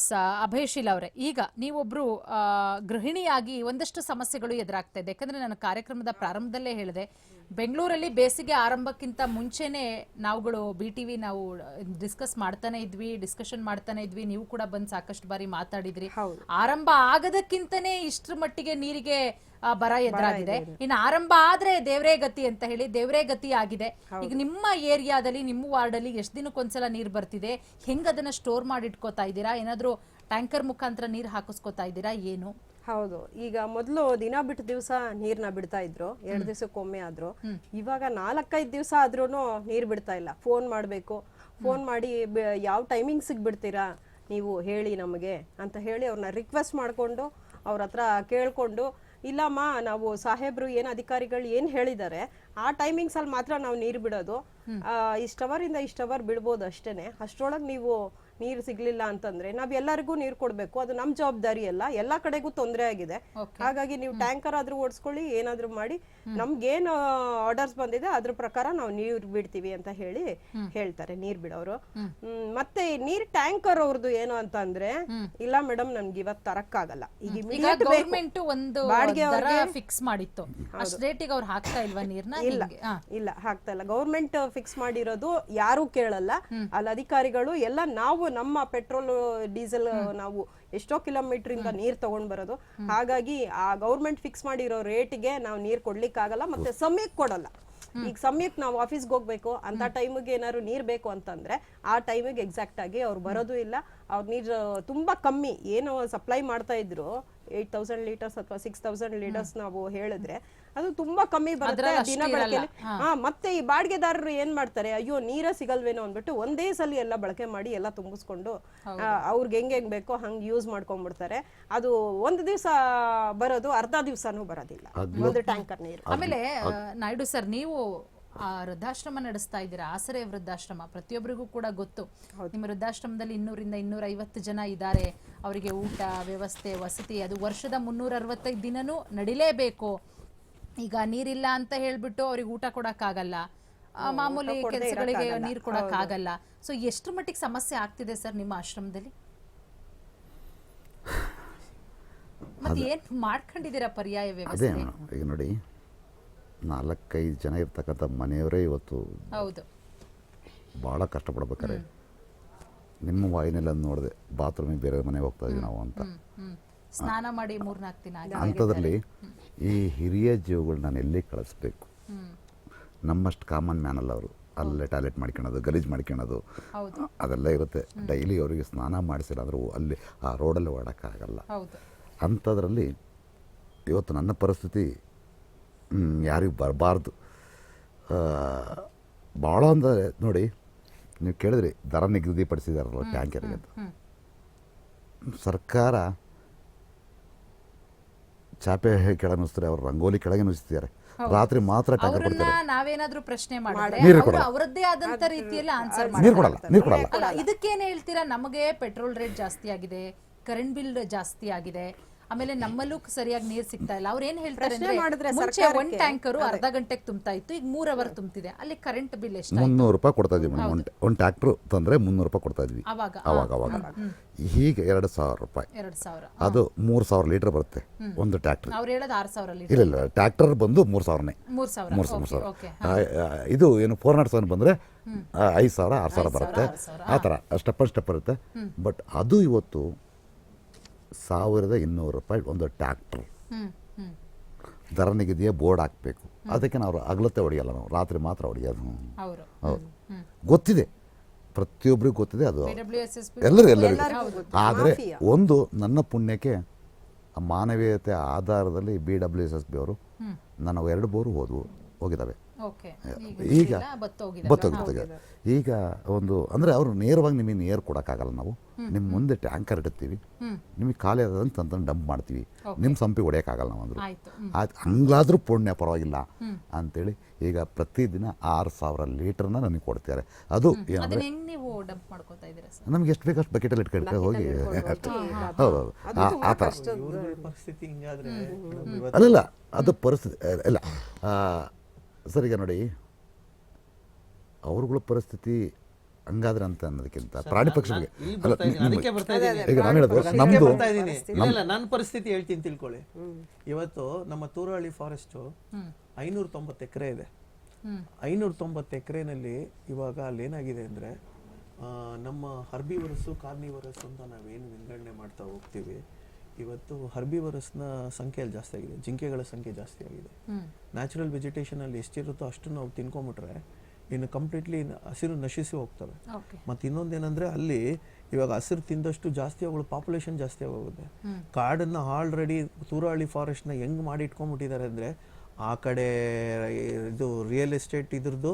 ಸ- ಅಭಯಶೀಲ ಅವರೇ ಈಗ ನೀವೊಬ್ರು ಗೃಹಿಣಿಯಾಗಿ ಒಂದಷ್ಟು ಸಮಸ್ಯೆಗಳು ಎದುರಾಗ್ತಾ ಇದೆ. ಯಾಕಂದ್ರೆ ನಾನು ಕಾರ್ಯಕ್ರಮದ ಪ್ರಾರಂಭದಲ್ಲೇ ಹೇಳಿದೆ. ಬೆಂಗಳೂರಲ್ಲಿ ಬೇಸಿಗೆ ಆರಂಭಕ್ಕಿಂತ ಮುಂಚೆನೆ ನಾವುಗಳು ಬಿ ಟಿವಿ ನಾವು ಡಿಸ್ಕಸ್ ಮಾಡ್ತಾನೆ ಇದ್ವಿ ಡಿಸ್ಕಷನ್ ಮಾಡ್ತಾನೆ ಇದ್ವಿ. ನೀವು ಕೂಡ ಬಂದ್ ಸಾಕಷ್ಟು ಬಾರಿ ಮಾತಾಡಿದ್ರಿ. ಆರಂಭ ಆಗದಕ್ಕಿಂತನೇ ಇಷ್ಟರ ಮಟ್ಟಿಗೆ ನೀರಿಗೆ ಬರ ಎದುರಾಗಿದೆ. ಇನ್ನು ಆರಂಭ ಆದ್ರೆ ದೇವ್ರೇ ಗತಿ ಅಂತ ಹೇಳಿ ದೇವ್ರೇ ಗತಿ ಆಗಿದೆ. ಈಗ ನಿಮ್ಮ ಏರಿಯಾದಲ್ಲಿ ನಿಮ್ಮ ವಾರ್ಡ್ ಅಲ್ಲಿ ಎಷ್ಟು ದಿನಕ್ಕೊಂದ್ಸಲ ನೀರ್ ಬರ್ತಿದೆ? ಹೆಂಗ್ ಅದನ್ನ ಸ್ಟೋರ್ ಮಾಡಿ ಇಟ್ಕೋತಾ ಇದ್ದೀರಾ? ಏನಾದ್ರೂ ಟ್ಯಾಂಕರ್ ಮುಖಾಂತರ ನೀರ್ ಹಾಕಿಸ್ಕೋತಾ ಇದ್ದೀರಾ? ಏನು? ಹೌದು. ಈಗ ಮೊದಲು ದಿನ ಬಿಟ್ಟು ದಿವಸ ನೀರ್ನ ಬಿಡ್ತಾ ಇದ್ರು. ಎರಡು ದಿವಸಕ್ಕೊಮ್ಮೆ ಆದ್ರು. ಇವಾಗ ನಾಲ್ಕೈದು ದಿವಸ ಆದ್ರೂ ನೀರ್ ಬಿಡ್ತಾ ಇಲ್ಲ. ಫೋನ್ ಮಾಡ್ಬೇಕು. ಫೋನ್ ಮಾಡಿ ಯಾವ ಟೈಮಿಂಗ್ಸಿಗೆ ಬಿಡ್ತೀರಾ ನೀವು ಹೇಳಿ ನಮಗೆ ಅಂತ ಹೇಳಿ ಅವ್ರನ್ನ ರಿಕ್ವೆಸ್ಟ್ ಮಾಡ್ಕೊಂಡು ಅವ್ರ ಹತ್ರ ಕೇಳ್ಕೊಂಡು ಇಲ್ಲಮ್ಮ ನಾವು ಸಾಹೇಬ್ರು ಏನು ಅಧಿಕಾರಿಗಳು ಏನ್ ಹೇಳಿದ್ದಾರೆ ಆ ಟೈಮಿಂಗ್ಸ್ ಅಲ್ಲಿ ಮಾತ್ರ ನಾವು ನೀರು ಬಿಡೋದು. ಆ, ಇಷ್ಟ್ ಅವರ್ ಇಂದ ಇಷ್ಟ್ ಅವರ್ ಬಿಡ್ಬೋದು ಅಷ್ಟೇನೆ. ಅಷ್ಟೊಳಗೆ ನೀವು ನೀರು ಸಿಗ್ಲಿಲ್ಲ ಅಂತಂದ್ರೆ ನಾವ್ ಎಲ್ಲರಿಗೂ ನೀರು ಕೊಡ್ಬೇಕು. ಅದು ನಮ್ ಜವಾಬ್ದಾರಿ ಅಲ್ಲ. ಎಲ್ಲಾ ಕಡೆಗೂ ತೊಂದರೆ ಆಗಿದೆ. ಹಾಗಾಗಿ ನೀವು ಟ್ಯಾಂಕರ್ ಆದ್ರೂ ಓಡಿಸ್ಕೊಳ್ಳಿ ಏನಾದ್ರೂ ಮಾಡಿ. ನಮ್ಗೇನ್ ಆರ್ಡರ್ಸ್ ಬಂದಿದೆ ಅದ್ರ ಪ್ರಕಾರ ನಾವು ನೀರ್ ಬಿಡ್ತೀವಿ ಅಂತ ಹೇಳಿ ಹೇಳ್ತಾರೆ ನೀರ್ ಬಿಡೋರು. ಮತ್ತೆ ನೀರ್ ಟ್ಯಾಂಕರ್ ಅವ್ರದ್ದು ಏನು ಅಂತ ಅಂದ್ರೆ ಇಲ್ಲ ಮೇಡಮ್ ನಮ್ಗೆ ಇವತ್ ತರಕ್ಕಾಗಲ್ಲ. ಈಗ ಗೌರ್ಮೆಂಟ್ ಒಂದು ಬಾಡಿಗೆ ಫಿಕ್ಸ್ ಮಾಡಿತ್ತು. ರೇಟಿಗೆ ಅವ್ರು ಹಾಕ್ತಾ ಇಲ್ವಾ ನೀರ್ನ? ಇಲ್ಲ. ಇಲ್ಲ ಹಾಕ್ತಾ ಇಲ್ಲ. ಗೌರ್ಮೆಂಟ್ ಫಿಕ್ಸ್ ಮಾಡಿರೋದು ಯಾರು ಕೇಳಲ್ಲ. ಅಲ್ಲಿ ಅಧಿಕಾರಿಗಳು ಎಲ್ಲ ನಾವು ನಮ್ಮ ಪೆಟ್ರೋಲ್ ಡೀಸೆಲ್ ನಾವು ಎಷ್ಟೋ ಕಿಲೋಮೀಟರ್ ಇಂದ ನೀರ್ ತಗೊಂಡ್ ಬರೋದು. ಹಾಗಾಗಿ ಆ ಗೌರ್ಮೆಂಟ್ ಫಿಕ್ಸ್ ಮಾಡಿರೋ ರೇಟ್ಗೆ ನಾವು ನೀರ್ ಕೊಡ್ಲಿಕ್ಕಾಗಲ್ಲ ಮತ್ತೆ ಸಮಯಕ್ಕೆ ಕೊಡಲ್ಲ. ಈಗ ಸಮಯಕ್ಕೆ ನಾವು ಆಫೀಸ್ಗೆ ಹೋಗ್ಬೇಕು ಅಂತ ಟೈಮಿಗೆ ಏನಾದ್ರು ನೀರ್ ಬೇಕು ಅಂತಂದ್ರೆ ಆ ಟೈಮಿಗೆ ಎಕ್ಸಾಕ್ಟ್ ಆಗಿ ಅವ್ರು ಬರೋದು ಇಲ್ಲ. ಅವ್ರ ನೀರು ತುಂಬಾ ಕಮ್ಮಿ. ಏನು ಸಪ್ಲೈ ಮಾಡ್ತಾ ಇದ್ರು ಏಟ್ ತೌಸಂಡ್ ಲೀಟರ್ಸ್ ಅಥವಾ ಸಿಕ್ಸ್ ತೌಸಂಡ್ ಲೀಟರ್ಸ್ ನಾವು ಹೇಳಿದ್ರೆ. ಅದು ತುಂಬಾ ಕಮ್ಮಿ ಬರುತ್ತೆ ದಿನ ಬಳಕೆ ಹಾ. ಮತ್ತೆ ಈ ಬಾಡಿಗೆದಾರರು ಏನ್ ಮಾಡ್ತಾರೆ ಅಯ್ಯೋ ನೀರ ಸಿಗಲ್ವೇನೋ ಅಂದ್ಬಿಟ್ಟು ಒಂದೇ ಸಲ ಎಲ್ಲ ಬಳಕೆ ಮಾಡಿ ಎಲ್ಲ ತುಂಬಿಸ್ಕೊಂಡು ಅವ್ರಿಗೆ ಹೆಂಗ್ ಹೆಂಗ್ ಬೇಕೋ ಹಂಗ್ ಯೂಸ್ ಮಾಡ್ಕೊಂಡ್ಬಿಡ್ತಾರೆ ಅದು ಒಂದ್ ದಿವಸ ಬರೋದು ಅರ್ಧ ದಿವಸನೂ ಬರೋದಿಲ್ಲ. ಒಂದು ಟ್ಯಾಂಕರ್ ನೀರು. ಆಮೇಲೆ ನಾಯ್ಡು ಸರ್ ನೀವು ಆ ವೃದ್ಧಾಶ್ರಮ ನಡೆಸ್ತಾ ಇದ್ದೀರಾ? ಆಸರೆ ವೃದ್ಧಾಶ್ರಮ ಪ್ರತಿಯೊಬ್ಬರಿಗೂ ಕೂಡ ಗೊತ್ತು. ನಿಮ್ಮ ವೃದ್ಧಾಶ್ರಮದಲ್ಲಿ ಇನ್ನೂರಿಂದ ಇನ್ನೂರ ಐವತ್ತು ಜನ ಇದ್ದಾರೆ. ಅವರಿಗೆ ಊಟ ವ್ಯವಸ್ಥೆ ವಸತಿ ಅದು ವರ್ಷದ ಮುನ್ನೂರ ಅರವತ್ತೈದು ದಿನನೂ ನಡಿಲೇಬೇಕು. ಈಗ ನೀರಿಲ್ಲ ಅಂತ ಹೇಳ್ಬಿಟ್ಟು ಅವ್ರಿಗೆ ಊಟ ಕೊಡಕ್ಕಾಗಲ್ಲ. ಆ, ಮಾಮೂಲಿ ಕೆಲಸಗಳಿಗೆ ನೀರು ಕೊಡಕ್ಕಾಗಲ್ಲ. ಸೊ ಎಷ್ಟು ಮಟ್ಟಿಗೆ ಸಮಸ್ಯೆ ಆಗ್ತಿದೆ ಸರ್ ನಿಮ್ಮ ಆಶ್ರಮದಲ್ಲಿ? ಮತ್ತೆ ಏನ್ ಮಾಡ್ಕೊಂಡಿದ್ದೀರಾ ಪರ್ಯಾಯ ಅದೇ ವ್ಯವಸ್ಥೆ? ಈಗ ನೋಡಿ ನಾಲ್ಕೈದು ಜನ ಇರ್ತಕ್ಕಂಥ ಮನೆಯವರೇ ಇವತ್ತು ಹೌದು. ಭಾಳ ಕಷ್ಟಪಡ್ಬೇಕಾರೆ. ನಿಮ್ಮ ವಾಯಿನೆಲ್ಲ ನೋಡಿದೆ ಬಾತ್ರೂಮಿಗೆ ಬೇರೆ ಮನೆಗೆ ಹೋಗ್ತಾ ಇದೀವಿ ನಾವು ಅಂತ. ಹ್ಮ್. ಸ್ನಾನ ಮಾಡಿ ಮೂರ್ನಾಲ್ಕು ದಿನ ಆಗಿದೆ. ಅಂಥದ್ರಲ್ಲಿ ಈ ಹಿರಿಯ ಜೀವಗಳು ನಾನು ಎಲ್ಲಿ ಕಳಿಸ್ಬೇಕು? ನಮ್ಮಷ್ಟು ಕಾಮನ್ ಮ್ಯಾನ್ ಅಲ್ಲ ಅವರು. ಅಲ್ಲೇ ಟಾಯ್ಲೆಟ್ ಮಾಡ್ಕೊಳೋದು ಗಲೀಜು ಮಾಡ್ಕೊಳೋದು. ಅದೆಲ್ಲ ಇರುತ್ತೆ. ಡೈಲಿ ಅವರಿಗೆ ಸ್ನಾನ ಮಾಡಿಸಿಲ್ಲ ಅಂದರೂ ಅಲ್ಲಿ ಆ ರೋಡಲ್ಲಿ ಓಡೋಕ್ಕಾಗಲ್ಲ ಅಂಥದ್ರಲ್ಲಿ ಇವತ್ತು ನನ್ನ ಪರಿಸ್ಥಿತಿ ಯಾರಿಗೂ ಬರಬಾರ್ದು. ಭಾಳ ಅಂದರೆ ನೋಡಿ ನೀವು ಕೇಳಿದ್ರಿ ದರ ನಿಗದಿಪಡಿಸಿದಾರಲ್ಲ ಟ್ಯಾಂಕರ್ಗೆ ಸರ್ಕಾರ ಚಾಪೆ ಕೆಳಗೆ ಅವ್ರ ಅವ್ರು ರಂಗೋಲಿ ಕೆಳಗೆ ನುಸ್ತಿದ್ದಾರೆ ರಾತ್ರಿ ಮಾತ್ರ ಅವ್ರನ್ನ ಕೊಡ್ತಾರೆ. ನಾವೇನಾದ್ರೂ ಪ್ರಶ್ನೆ ಮಾಡಿದ್ರೆ ನೀರು ಅವ್ರು ಕೊಡಲ್ಲ. ಅವರದ್ದೇ ಆದಂತ ರೀತಿಯಲ್ಲಿ ಆನ್ಸರ್ ನೀರು ಕೊಡಲ್ಲ ನೀರು ಕೊಡಲ್ಲ. ಇದಕ್ಕೇನ್ ಹೇಳ್ತೀರಾ? ನಮಗೆ ಪೆಟ್ರೋಲ್ ರೇಟ್ ಜಾಸ್ತಿ ಆಗಿದೆ ಕರೆಂಟ್ ಬಿಲ್ ಜಾಸ್ತಿ ಆಗಿದೆ ಆಮೇಲೆ ನಮ್ಮಲ್ಲೂ ಸರಿಯಾಗಿ ನೀರು ಸಿಗ್ತಾ ಇಲ್ಲ. ಅವ್ರು ಏನ್ ಹೇಳ್ತಾರೆ ಪ್ರಶ್ನೆ ಮಾಡಿದ್ರೆ ಮುಂಚೆ ಒಂದ್ ಟ್ಯಾಂಕರು ಅರ್ಧ ಗಂಟೆಗೆ ತುಂಬ್ತಾ ಇತ್ತು ಈಗ ಮೂರ್ ಅವರ್ ತುಂಬ್ತಿದೆ. ಅಲ್ಲಿ ಕರೆಂಟ್ ಬಿಲ್ ಎಷ್ಟು ಮುನ್ನೂರು ರೂಪಾಯಿ ಕೊಡ್ತಾ ಇದ್ವಿ ಮೇಡಮ್. ಒಂದು ಒಂದು ಟ್ಯಾಕ್ಟ್ರು ತಂದರೆ ಮುನ್ನೂರು ರೂಪಾಯಿ ಕೊಡ್ತಾ ಇದ್ವಿ. ಅವಾಗ ಅವಾಗ ಅವಾಗ. ಈಗ ಎರಡು ಸಾವಿರ ರೂಪಾಯಿ. ಎರಡ್ ಸಾವಿರ ಅದು ಮೂರು ಸಾವಿರ ಲೀಟ್ರ್ ಬರುತ್ತೆ ಒಂದು ಟ್ಯಾಕ್ಟರ್ ಅವ್ರು ಹೇಳೋದು ಆರ್ ಸಾವಿರ ಲೀಟರ್. ಇಲ್ಲ ಇಲ್ಲ ಟ್ಯಾಕ್ಟರ್ ಬಂದು ಮೂರು ಸಾವಿರನೇ. ಮೂರ್ ಸಾವಿರ ಮೂರು ಸಾವಿರ ಮೂರು ಸಾವಿರ. ಓಕೆ ಆ, ಆ, ಇದು ಏನು ಫೋರ್ ನಾಟ್ ಸೆವೆನ್ ಬಂದರೆ ಐದು ಸಾವಿರ ಆರು ಸಾವಿರ ಬರುತ್ತೆ. ಆರು ಸಾವಿರ, ಆ ಥರ ಸ್ಟೆಪ್ ಸ್ಟೆಪ್ ಇರುತ್ತೆ ಬಟ್ ಅದು ಇವತ್ತು ಸಾವಿರದ ಇನ್ನೂರು ರೂಪಾಯಿ ಒಂದು ಟ್ಯಾಕ್ಟ್ರ್ ಹ್ಮ್ ಹ್ಮ್. ದರ ನಿಗದಿಯ ಬೋರ್ಡ್ ಹಾಕಬೇಕು. ಅದಕ್ಕೆ ನಾವು ಅಗಲತ್ತೆ ಹೊಡೆಯಲ್ಲ ನಾವು ರಾತ್ರಿ ಮಾತ್ರ ಹೊಡೆಯೋದು. ಅವರು. ಹೌದು. ಗೊತ್ತಿದೆ. ಪ್ರತಿಯೊಬ್ಬರಿಗೂ ಗೊತ್ತಿದೆ ಅದು. ಎಲ್ಲರೂ ಎಲ್ಲರಿಗೂ ಆದರೆ ಒಂದು ನನ್ನ ಪುಣ್ಯಕ್ಕೆ ಆ ಮಾನವೀಯತೆ ಆಧಾರದಲ್ಲಿ B W S S B ಅವರು ನನ್ನ ಎರಡು ಬೋರು ಹೋದವು ಹೋಗಿದ್ದಾವೆ. ಈಗ ಬತ್ತೋಗಿದೆ ಈಗ ಒಂದು ಅಂದರೆ ಅವರು ನೇರವಾಗಿ ನಿಮಗೆ ನೇರ್ ಕೊಡೋಕ್ಕಾಗಲ್ಲ ನಾವು. ನಿಮ್ಮ ಮುಂದೆ ಟ್ಯಾಂಕರ್ ಇಡ್ತೀವಿ ನಿಮಗೆ ಖಾಲಿ ಆದಂತ ತಂದು ಡಂಪ್ ಮಾಡ್ತೀವಿ. ನಿಮ್ಮ ಸಂಪಿಗೆ ಹೊಡೆಯೋಕ್ಕಾಗಲ್ಲ ನಾವು ಅಂದರು ಆಯ್ತು ಹಂಗಾದ್ರೂ ಪುಣ್ಯ ಪರವಾಗಿಲ್ಲ ಅಂತೇಳಿ ಈಗ ಪ್ರತಿದಿನ ಆರು ಸಾವಿರ ಲೀಟರ್ನ ನನಗೆ ಕೊಡ್ತಾರೆ ಅದು ಏನಂದರೆ ಅದನ್ನ ಹೆಂಗ್ ನೀವು ಡಂಪ್ ಮಾಡ್ಕೋತಾ ಇದ್ದೀರಾ ಸರ್? ನಮ್ಗೆ ಎಷ್ಟು ಬೇಕಷ್ಟು ಬಕೆಟಲ್ಲಿ ಇಟ್ಕೊಂಡು ಹೋಗಿ ಹೌದು ಆ- ಥರ ಅಲ್ಲಲ್ಲ ಅದು ಪರಿಸ್ಥಿತಿ ಅಲ್ಲ ಇಲ್ಲ ಆ, ಸರ್ ಈಗ ನೋಡಿ ಅವ್ರಗಳ ಪರಿಸ್ಥಿತಿ ಹಂಗಾದ್ರೆ ಅಂತ ಅನ್ನೋದಕ್ಕಿಂತ ಪ್ರಾಣಿ ಪಕ್ಷಿಗಳಿಗೆ ಇಲ್ಲಿ ಅಲ್ಲ ಅದಕ್ಕೆ ಬರ್ತಾ ಇದ್ದೀನಿ. ಈಗ ನಾನು ಹೇಳೋದು ಅದಕ್ಕೆ ನಮ್ದು ಬರ್ತಾ ಇದ್ದೀನಿ. ಇಲ್ಲ ಇಲ್ಲ ನನ್ನ ಪರಿಸ್ಥಿತಿ ಹೇಳ್ತೀನಿ ತಿಳ್ಕೊಳ್ಳಿ. ಇವತ್ತು ನಮ್ಮ ತೂರಹಳ್ಳಿ ಫಾರೆಸ್ಟ್ ಐನೂರ ತೊಂಬತ್ತು ಎಕರೆ ಇದೆ. ಐನೂರ ತೊಂಬತ್ತು ಎಕರೆನಲ್ಲಿ ಇವಾಗ ಅಲ್ಲಿ ಏನಾಗಿದೆ ಅಂದ್ರೆ ಆ, ನಮ್ಮ ಹರ್ಬಿವರಸ್ಸು ಕಾರ್ನಿವರಸ್ ಅಂತ ನಾವೇನು ವಿಂಗಡಣೆ ಮಾಡ್ತಾ ಹೋಗ್ತೀವಿ. ಇವತ್ತು ಹರ್ಬಿವರಸ್ನ ಸಂಖ್ಯೆ ಅಲ್ಲಿ ಜಾಸ್ತಿ ಆಗಿದೆ ಜಿಂಕೆಗಳ ಸಂಖ್ಯೆ ಜಾಸ್ತಿ ಆಗಿದೆ. ನ್ಯಾಚುರಲ್ ವೆಜಿಟೇಷನ್ ಅಲ್ಲಿ ಎಷ್ಟಿರುತ್ತೋ ಅಷ್ಟನ್ನು ನಾವು ತಿನ್ಕೊಂಬಿಟ್ರೆ ಇನ್ನು ಕಂಪ್ಲೀಟ್ಲಿ ಹಸಿರು ನಶಿಸಿ ಹೋಗ್ತವೆ. ಮತ್ತೆ ಇನ್ನೊಂದೇನಂದ್ರೆ ಅಲ್ಲಿ ಇವಾಗ ಹಸಿರು ತಿಂದಷ್ಟು ಜಾಸ್ತಿ ಅವುಗಳ ಪಾಪ್ಯುಲೇಷನ್ ಜಾಸ್ತಿ ಆಗೋಗುತ್ತೆ. ಕಾಡನ್ನ ಆಲ್ರೆಡಿ ತೂರಾಳಿ ಫಾರೆಸ್ಟ್ನ ಹೆಂಗ್ ಮಾಡಿ ಇಟ್ಕೊಂಡ್ಬಿಟ್ಟಿದ್ದಾರೆ ಅಂದ್ರೆ ಆ ಕಡೆ ಇದು ರಿಯಲ್ ಎಸ್ಟೇಟ್ ಇದ್ರದ್ದು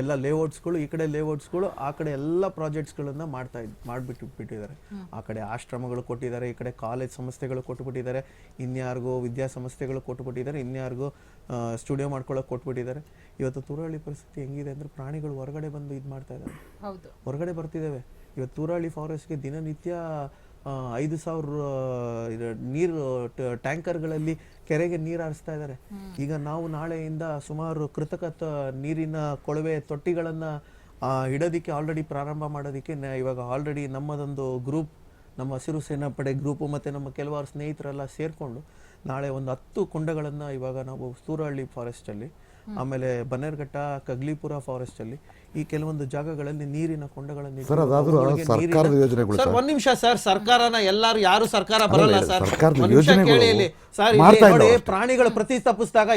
ಎಲ್ಲ ಲೇಔಟ್ಸ್ಗಳು ಈ ಕಡೆ ಲೇಔಟ್ಸ್ಗಳು ಆ ಕಡೆ ಎಲ್ಲ ಪ್ರಾಜೆಕ್ಟ್ಸ್ಗಳನ್ನ ಮಾಡ್ತಾ ಇದ್ ಮಾಡಿಬಿಟ್ಟು ಬಿಟ್ಟಿದ್ದಾರೆ. ಆ ಕಡೆ ಆಶ್ರಮಗಳು ಕೊಟ್ಟಿದ್ದಾರೆ ಈ ಕಡೆ ಕಾಲೇಜ್ ಸಂಸ್ಥೆಗಳು ಕೊಟ್ಟುಬಿಟ್ಟಿದ್ದಾರೆ ಇನ್ಯಾರಿಗೋ ವಿದ್ಯಾಸಂಸ್ಥೆಗಳು ಕೊಟ್ಟುಬಿಟ್ಟಿದ್ದಾರೆ ಇನ್ಯಾರಿಗೋ ಸ್ಟುಡಿಯೋ ಮಾಡ್ಕೊಳ್ಳೋಕೆ ಕೊಟ್ಬಿಟ್ಟಿದ್ದಾರೆ. ಇವತ್ತು ತೂರಹಳ್ಳಿ ಪರಿಸ್ಥಿತಿ ಹೆಂಗಿದೆ ಅಂದರೆ ಪ್ರಾಣಿಗಳು ಹೊರಗಡೆ ಬಂದು ಇದು ಮಾಡ್ತಾ ಇದ್ದಾರೆ ಹೌದು. ಹೊರಗಡೆ ಬರ್ತಿದ್ದಾವೆ ಇವತ್ತು ತೂರಾಳಿ ಫಾರೆಸ್ಟ್ಗೆ ದಿನನಿತ್ಯ ಐದು ಸಾವಿರ ನೀರು ಟ್ಯಾಂಕರ್ಗಳಲ್ಲಿ ಕೆರೆಗೆ ನೀರು ಹಾರಿಸ್ತಾ ಇದ್ದಾರೆ ಈಗ ನಾವು ನಾಳೆಯಿಂದ ಸುಮಾರು ಕೃತಕ ನೀರಿನ ಕೊಳವೆ ತೊಟ್ಟಿಗಳನ್ನು ಇಡೋದಕ್ಕೆ ಆಲ್ರೆಡಿ ಪ್ರಾರಂಭ ಮಾಡೋದಕ್ಕೆ ಇವಾಗ ಆಲ್ರೆಡಿ ನಮ್ಮದೊಂದು ಗ್ರೂಪ್ ನಮ್ಮ ಹಸಿರು ಸೇನಾಪಡೆ ಗ್ರೂಪು ಮತ್ತು ನಮ್ಮ ಕೆಲವಾರು ಸ್ನೇಹಿತರೆಲ್ಲ ಸೇರಿಕೊಂಡು ನಾಳೆ ಒಂದು ಹತ್ತು ಕುಂಡಗಳನ್ನು ಇವಾಗ ನಾವು ಸೂರಹಳ್ಳಿ ಫಾರೆಸ್ಟಲ್ಲಿ ಆಮೇಲೆ ಬನ್ನೇರ್ಘಟ್ಟ ಕಗ್ಲಿಪುರ ಫಾರೆಸ್ಟ್ ಅಲ್ಲಿ ಈ ಕೆಲವೊಂದು ಜಾಗಗಳಲ್ಲಿ ನೀರಿನ ಕೊಂಡಗಳನ್ನು ಇಟ್ಟು ಸರ್, ಅದಾದ್ರೂ ಸರ್ಕಾರದ ಯೋಜನೆಗಳು ಸರ್. ಒಂದ್ ನಿಮಿಷ ಸರ್ ಸರ್ಕಾರನ ಎಲ್ಲಾರು ಯಾರು ಸರ್ಕಾರ ಬರಲ್ಲ ಸರ್? ಸರ್ಕಾರದ ಒಂದ್ ನಿಮಿಷ ಯೋಜನೆಗಳು ಕೇಳಿ ಇಲ್ಲಿ. ಸರ್ ಇಲ್ಲಿ ಮಾಡ್ತಾ ನೋಡಿ. ಪ್ರಾಣಿಗಳು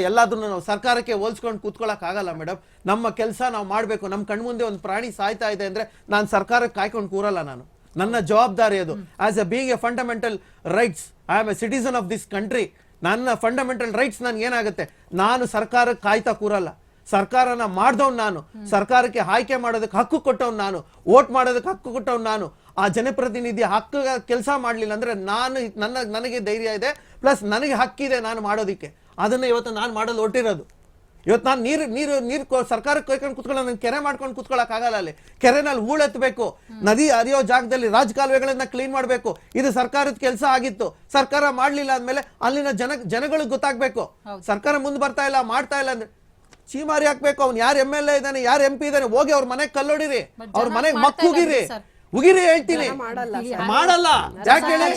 ಎಲ್ಲದನ್ನು ನಾವು ಸರ್ಕಾರಕ್ಕೆ ಹೋಲ್ಸ್ಕೊಂಡು ಕೂತ್ಕೊಳಕ್ ಆಗಲ್ಲ ಮೇಡಮ್ ನಮ್ಮ ಕೆಲಸ ನಾವು ಮಾಡ್ಬೇಕು. ನಮ್ಮ ಕಣ್ಮುಂದೆ ಒಂದು ಪ್ರಾಣಿ ಸಾಯ್ತಾ ಇದೆ ಅಂದ್ರೆ ನಾನು ಸರ್ಕಾರಕ್ಕೆ ಕಾಯ್ಕೊಂಡು ಕೂರಲ್ಲ ನಾನು. ನನ್ನ ಜವಾಬ್ದಾರಿ ಅದು. As a being a fundamental rights I am a citizen of this country ನನ್ನ ಫಂಡಮೆಂಟಲ್ ರೈಟ್ಸ್ ನನ್ಗೆ ಏನಾಗುತ್ತೆ? ನಾನು ಸರ್ಕಾರಕ್ಕೆ ಕಾಯ್ತಾ ಕೂರಲ್ಲ. ಸರ್ಕಾರನ ಮಾಡ್ದವ್ನು ನಾನು. ಸರ್ಕಾರಕ್ಕೆ ಆಯ್ಕೆ ಮಾಡೋದಕ್ಕೆ ಹಕ್ಕು ಕೊಟ್ಟವ್ನು ನಾನು. ವೋಟ್ ಮಾಡೋದಕ್ಕೆ ಹಕ್ಕು ಕೊಟ್ಟವ್ನು ನಾನು. ಆ ಜನಪ್ರತಿನಿಧಿ ಹಕ್ಕು ಕೆಲಸ ಮಾಡಲಿಲ್ಲ ಅಂದ್ರೆ ನಾನು ನನ್ನ, ನನಗೆ ಧೈರ್ಯ ಇದೆ, ಪ್ಲಸ್ ನನಗೆ ಹಕ್ಕಿದೆ ನಾನು ಮಾಡೋದಕ್ಕೆ. ಅದನ್ನ ಇವತ್ತು ನಾನು ಮಾಡಲು ಹೊಟ್ಟಿರೋದು ಇವತ್ತು ನಾನು ನೀರು ನೀರು ನೀರು ಕೊ- ಸರ್ಕಾರಕ್ಕೆ ಕೊಯ್ಕೊಂಡು ಕುತ್ಕೊಳ್ಳೋ ನಾನು ಕೆರೆ ಮಾಡ್ಕೊಂಡು ಕುತ್ಕೊಳ್ಳೋಕೆ ಆಗಲ್ಲ ಅಲ್ಲಿ. ಕೆರೆನಲ್ಲಿ ಹೂಳೆತ್ತಬೇಕು ನದಿ ಹರಿಯೋ ಜಾಗದಲ್ಲಿ ರಾಜಕಾಲುವೆಗಳನ್ನ ಕ್ಲೀನ್ ಮಾಡಬೇಕು. ಇದು ಸರ್ಕಾರದ ಕೆಲಸ ಆಗಿತ್ತು. ಸರ್ಕಾರ ಮಾಡಲಿಲ್ಲ ಅಂದಮೇಲೆ ಅಲ್ಲಿನ ಜನ ಜನಗಳಿಗೆ ಗೊತ್ತಾಗ್ಬೇಕು. ಸರ್ಕಾರ ಮುಂದೆ ಬರ್ತಾ ಇಲ್ಲ ಮಾಡ್ತಾ ಇಲ್ಲ ಅಂದ್ರೆ ಚೀಮಾರಿ ಹಾಕ್ಬೇಕು. ಅವ್ನು ಯಾರು ಎಂ ಎಲ್ ಎ ಇದ್ದಾನೆ ಯಾರು ಎಂ ಪಿ ಇದ್ದಾನೆ ಹೋಗಿ ಅವ್ರ ಮನೆಗೆ ಕಲ್ಲೊಡಿರಿ. ಅವ್ರ ಮನೆಗೆ ಮಕ್ಕುಗಿರಿ. ಉಗಿರಿ ಹೇಳ್ತೀನಿ. ಮಾಡಲ್ಲ ಮಾಡಲ್ಲ. ಯಾಕೆ ಹೇಳಿ?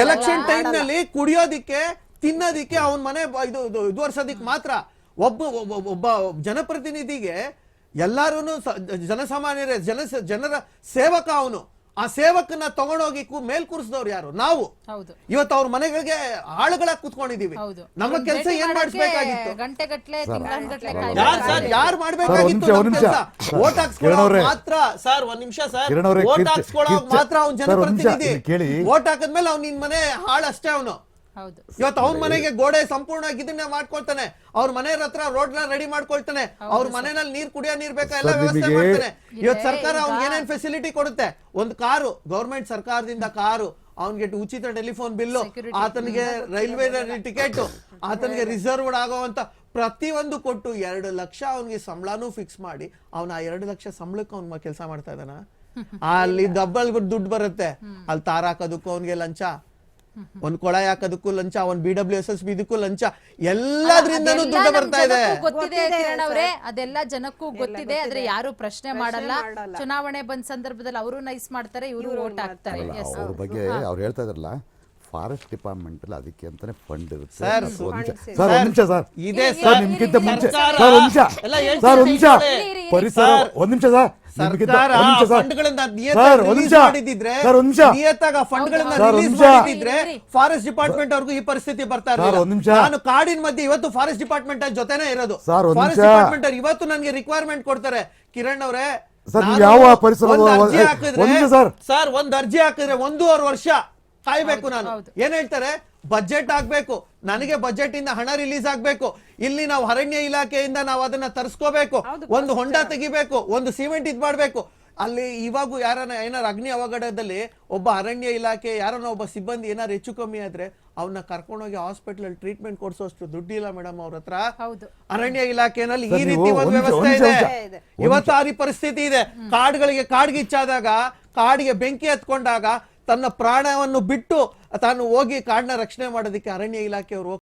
ಎಲೆಕ್ಷನ್ ಟೈಮ್ನಲ್ಲಿ ಕುಡಿಯೋದಿಕ್ಕೆ ತಿನ್ನೋದಿಕ್ಕೆ ಅವನ ಮನೆ ಇದು ಇದು ಇದು ವರ್ಷದಿಕ್ ಮಾತ್ರ. ಒಬ್ಬ ಒಬ್ಬ- ಒಬ್ಬ ಜನಪ್ರತಿನಿಧಿಗೆ ಎಲ್ಲರೂ ಜನಸಾಮಾನ್ಯರ ಜನ ಜನರ ಸೇವಕ ಅವನು. ಆ ಸೇವಕನ ತಗೊಂಡೋಗಿ ಕು- ಮೇಲ್ ಕೂರಿಸಿದವ್ರು ಯಾರು? ನಾವು. ಹೌದು. ಇವತ್ತು ಅವ್ರ ಮನೆಗಳಿಗೆ ಆಳುಗಳ ಕೂತ್ಕೊಂಡಿದೀವಿ. ನಮ್ಮ ಕೆಲಸ ಏನ್ ಮಾಡಿಸ್ಬೇಕಾಗಿತ್ತು? ಯಾರ್ ಸರ್ ಯಾರು ಮಾಡ್ಬೇಕಾಗಿತ್ತು ವೋಟ್ ಹಾಕ್ಸ್ಕೊಳ್ಳೋ ಮಾತ್ರ ಸರ್ ಒಂದ್ ನಿಮಿಷ ಸರ್. ಓಟ್ ಹಾಕ್ಸ್ಕೊಳ್ಳೋ ಮಾತ್ರ ಅವ್ನ ಜನಪ್ರತಿನಿಧಿ. ವೋಟ್ ಹಾಕದ್ಮೇಲೆ ಅವ್ನ್ ನಿನ್ ಮನೆ ಹಾಳಷ್ಟೇ ಅಷ್ಟೇ ಅವನು. ಇವತ್ತು ಅವ್ನ ಮನೆಗೆ ಗೋಡೆ ಸಂಪೂರ್ಣ ಇದನ್ನ ಮಾಡ್ಕೊಳ್ತಾನೆ. ಅವ್ರ ಮನೆ ಹತ್ರ ರೋಡ್ನ ರೆಡಿ ಮಾಡ್ಕೊಳ್ತಾನೆ. ಅವ್ರ ಮನೆಯಲ್ಲಿ ನೀರ್ ಕುಡಿಯೋ ನೀರ್ ಬೇಕಾ? ಎಲ್ಲ ವ್ಯವಸ್ಥೆ ಮಾಡ್ತಾನೆ. ಇವತ್ತು ಸರ್ಕಾರ ಅವ್ನ್ ಅವ್ನಿಗೆ ಏನೇನ್ ಫೆಸಿಲಿಟಿ ಕೊಡುತ್ತೆ? ಒಂದು ಕಾರು ಗೌರ್ಮೆಂಟ್ ಸರ್ಕಾರದಿಂದ ಕಾರು. ಅವನಿಗೆ ಉಚಿತ ಟೆಲಿಫೋನ್ ಬಿಲ್ಲು ಆತನಿಗೆ ರೈಲ್ವೆ ಟಿಕೆಟ್ ಆತನಿಗೆ ರಿಸರ್ವ್ಡ್ ಆಗೋವಂತ ಪ್ರತಿಯೊಂದು ಕೊಟ್ಟು ಎರಡು ಲಕ್ಷ ಅವನಿಗೆ ಸಂಬಳನೂ ಫಿಕ್ಸ್ ಮಾಡಿ ಅವನ ಆ ಎರಡು ಲಕ್ಷ ಸಂಬಳಕ್ಕೆ ಅವ್ನ ಕೆಲಸ ಮಾಡ್ತಾ ಇದ್ದಾನ? ಅಲ್ಲಿ ದಬ್ಬಲ್ ದುಡ್ಡು ಬರುತ್ತೆ. ಅಲ್ಲಿ ತಾರ ಹಾಕೋದಕ್ಕೂ ಅವನಿಗೆ ಲಂಚ. ಒಂದ್ ಕೊಳ ಹಾಕೋದಕ್ಕೂ ಲಂಚ ಒಂದ್ B W S S B ಇದಕ್ಕೂ ಲಂಚ. ಎಲ್ಲದ್ರಿಂದನೂ ಅದೆಲ್ಲ ದುಡ್ಡು ಬರ್ತಾ ಇದೆ. ಗೊತ್ತಿದೆ ಕಿರಣ್ ಅವರೇ. ಅದೆಲ್ಲ ಜನಕ್ಕೂ ಗೊತ್ತಿದೆ ಆದ್ರೆ ಯಾರು ಪ್ರಶ್ನೆ ಮಾಡಲ್ಲ. ಚುನಾವಣೆ ಬಂದ ಸಂದರ್ಭದಲ್ಲಿ ಅವರು ನೈಸ್ ಮಾಡ್ತಾರೆ ಇವರು ವೋಟ್ ಹಾಕ್ತಾರೆ. ಅವ್ರ ಬಗ್ಗೆ ಅವ್ರು ಹೇಳ್ತಾ ಇದ್ರಲ್ಲ. ಫಾರೆಸ್ಟ್ ಡಿಪಾರ್ಟ್ಮೆಂಟ್ ಅಲ್ಲಿ ಅದಕ್ಕೆ ಅಂತಾನೆ ಫಂಡ್ ಇರುತ್ತೆ ಸರ್, ಒಂದು ಒಂದ್ ನಿಮಿಷ. ಸರ್, ಒಂದು ನಿಮಿಷ ಸರ್ ಇದೆ ಸರ್ ನಿಮ್ಗಿಂತ ಮುಂಚೆ ಸರ್ಕಾರ ಸರ್ ಒಂದು ನಿಮಿಷ ಎಲ್ಲ ಸರ್ ಒಂದು ನಿಮಿಷ ಇರಿ, ಇರಿ. ಪರಿಸರ ಸರ್, ಒಂದ್ ನಿಮಿಷ ಸರ್ ನಿಮ್ಗಿಂತ ಸರ್ಕಾರ ಒಂದ್ ನಿಮಿಷ ಸರ್ ಫಂಡ್ಗಳನ್ನ ಸರ್ ಒಂದ್ ರಿಲೀಸ್ ನಿಮಿಷ ಮಾಡಿದಿದ್ರೆ ಸರ್ ಒಂದ್ ನಿಮಿಷ ನಿಯತ್ತಾಗಿ ಆ ಫಂಡ್ಗಳನ್ನ ಸರ್, ಒಂದ್ ರಿಲೀಸ್ ನಿಮಿಷ. ಮಾಡಿದಿದ್ರೆ ಇರಿ, ಇರಿ. ಫಾರೆಸ್ಟ್ ಡಿಪಾರ್ಟ್ಮೆಂಟ್ ಅವ್ರಿಗೂ ಈ ಪರಿಸ್ಥಿತಿ ಬರ್ತಾ ಸರ್, ಇರಲಿಲ್ಲ ನಿಮಿಷ. ನಾನು ಕಾಡಿನ ಮಧ್ಯೆ ಇವತ್ತು ಫಾರೆಸ್ಟ್ ಡಿಪಾರ್ಟ್ಮೆಂಟ್ ಜೊತೆನೇ ಇರೋದು ಸರ್, ಒಂದ್ ಫಾರೆಸ್ಟ್ ನಿಮಿಷ. ಡಿಪಾರ್ಟ್ಮೆಂಟ್ ಅವ್ರು ಇವತ್ತು ನನಗೆ ರಿಕ್ವೈರ್ಮೆಂಟ್ ಕೊಡ್ತಾರೆ ಕಿರಣ್ ಅವರೇ ಸರ್, ನೀವು ಯಾವ ಪರಿಸರದ ಒಂದ್ ಒಂದ್- ಅರ್ಜಿ ಒಂದ್ ಹಾಕಿದ್ರೆ ನಿಮಿಷ ಸರ್. ಸರ್ ಒಂದ್ ಅರ್ಜಿ ಹಾಕಿದ್ರೆ ಒಂದೂವರೆ ವರ್ಷ ಕಾಯ್ಬೇಕು ನಾನು. ಏನ್ ಹೇಳ್ತಾರೆ? ಬಜೆಟ್ ಆಗ್ಬೇಕು. ನನಗೆ ಬಜೆಟ್ ಇಂದ ಹಣ ರಿಲೀಸ್ ಆಗ್ಬೇಕು. ಇಲ್ಲಿ ನಾವು ಅರಣ್ಯ ಇಲಾಖೆಯಿಂದ ನಾವು ಅದನ್ನ ತರಿಸ್ಕೋಬೇಕು. ಒಂದು ಹೊಂಡ ತೆಗಿಬೇಕು. ಒಂದು ಸಿಮೆಂಟ್ ಇದ್ ಮಾಡ್ಬೇಕು. ಅಲ್ಲಿ ಇವಾಗೂ ಯಾರನ್ನ ಏನಾರ ಅಗ್ನಿ ಅವಘಡದಲ್ಲಿ ಒಬ್ಬ ಅರಣ್ಯ ಇಲಾಖೆ ಯಾರನ್ನ ಒಬ್ಬ ಸಿಬ್ಬಂದಿ ಏನಾರು ಹೆಚ್ಚು ಕಮ್ಮಿ ಆದ್ರೆ ಅವನ್ನ ಕರ್ಕೊಂಡೋಗಿ ಹಾಸ್ಪಿಟಲ್ ಅಲ್ಲಿ ಟ್ರೀಟ್ಮೆಂಟ್ ಕೊಡ್ಸೋಷ್ಟು ದುಡ್ಡಿಲ್ಲ ಮೇಡಮ್ ಅವ್ರ ಹತ್ರ. ಅರಣ್ಯ ಇಲಾಖೆನಲ್ಲಿ ಈ ರೀತಿ ಒಂದು ವ್ಯವಸ್ಥೆ ಇದೆ. ಇವತ್ತು ಆ ರೀತಿ ಪರಿಸ್ಥಿತಿ ಇದೆ. ಕಾಡ್ಗಳಿಗೆ ಕಾಡ್ಗಿಚ್ಚಾದಾಗ ಕಾಡಿಗೆ ಬೆಂಕಿ ಹತ್ಕೊಂಡಾಗ ತನ್ನ ಪ್ರಾಣವನ್ನು ಬಿಟ್ಟು ತಾನು ಹೋಗಿ ಕಾಡನ್ನ ರಕ್ಷಣೆ ಮಾಡೋದಕ್ಕೆ ಅರಣ್ಯ ಇಲಾಖೆಯವರು